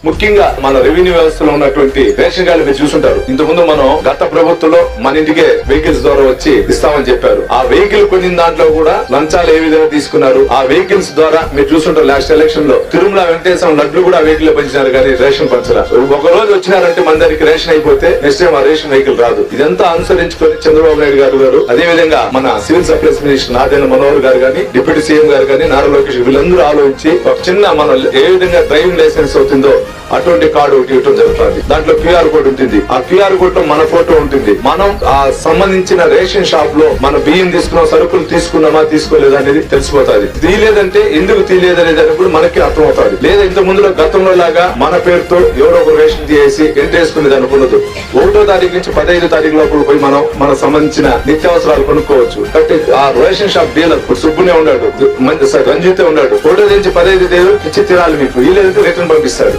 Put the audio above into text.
ముఖ్యంగా మన రెవెన్యూ వ్యవస్థలో ఉన్నటువంటి రేషన్ కార్డు మీరు చూసుంటారు. ఇంతకుముందు ముందు మనం గత ప్రభుత్వంలో మన ఇంటికే వెహికల్స్ ద్వారా వచ్చి ఇస్తామని చెప్పారు. వెహికల్ కొనిన దాంట్లో కూడా లంచాలు ఏ విధంగా తీసుకున్నారు? ఆ వెహికల్స్ ద్వారా మీరు చూస్తుంటారు లాస్ట్ ఎలక్షన్లో తిరుమల వెంకటేశ్వరం లడ్లు కూడా వెహికల్లో పంచినారు కానీ రేషన్ పంచరా ఒక రోజు వచ్చినారంటే మన దగ్గరికి రేషన్ అయిపోతే నెక్స్ట్ టైం ఆ రేషన్ వెహికల్ రాదు. ఇదంతా అనుసరించుకొని చంద్రబాబు నాయుడు గారు గారు అదే విధంగా మన civil supplies minister Nadendla Manohar garu కానీ డిప్యూటీ సీఎం గారు కానీ నారా లోకేష్ వీళ్ళందరూ ఆలోచించి ఒక చిన్న మనం ఏ విధంగా డ్రైవింగ్ లైసెన్స్ అవుతుందో అటువంటి కార్డు ఒకటి ఇవ్వడం జరుగుతుంది. దాంట్లో క్యూఆర్ కోడ్ ఉంటుంది. ఆ క్యూఆర్ కోడ్లో మన ఫోటో ఉంటుంది. మనం ఆ సంబంధించిన రేషన్ షాప్లో మన బియ్యం తీసుకున్నాం సరుకులు తీసుకున్నామా తీసుకోలేదా అనేది తెలిసిపోతుంది. తీయలేదంటే ఎందుకు తీయలేదు అనేది కూడా మనకి అర్థం అవుతుంది లేదా ఇంత ముందులో గతంలో లాగా మన పేరుతో ఎవరో ఒక రేషన్ తీసేసి ఎంట్రీ వేసుకునేది అనుకున్నది ఒకటో తారీఖు నుంచి పదహైదు తారీఖు లోపల పోయి మనం మన సంబంధించిన నిత్యావసరాలు కొనుక్కోవచ్చు. కాబట్టి ఆ రేషన్ షాప్ డీలర్ ఇప్పుడు సుబ్బునే ఉన్నాడు. మంచి రంజితే ఉన్నాడు. ఒకటో నుంచి పదహైదు తేదీ ఇచ్చి తినాలి మీకు. వీలేదంటే రిటర్న్ పంపిస్తాడు.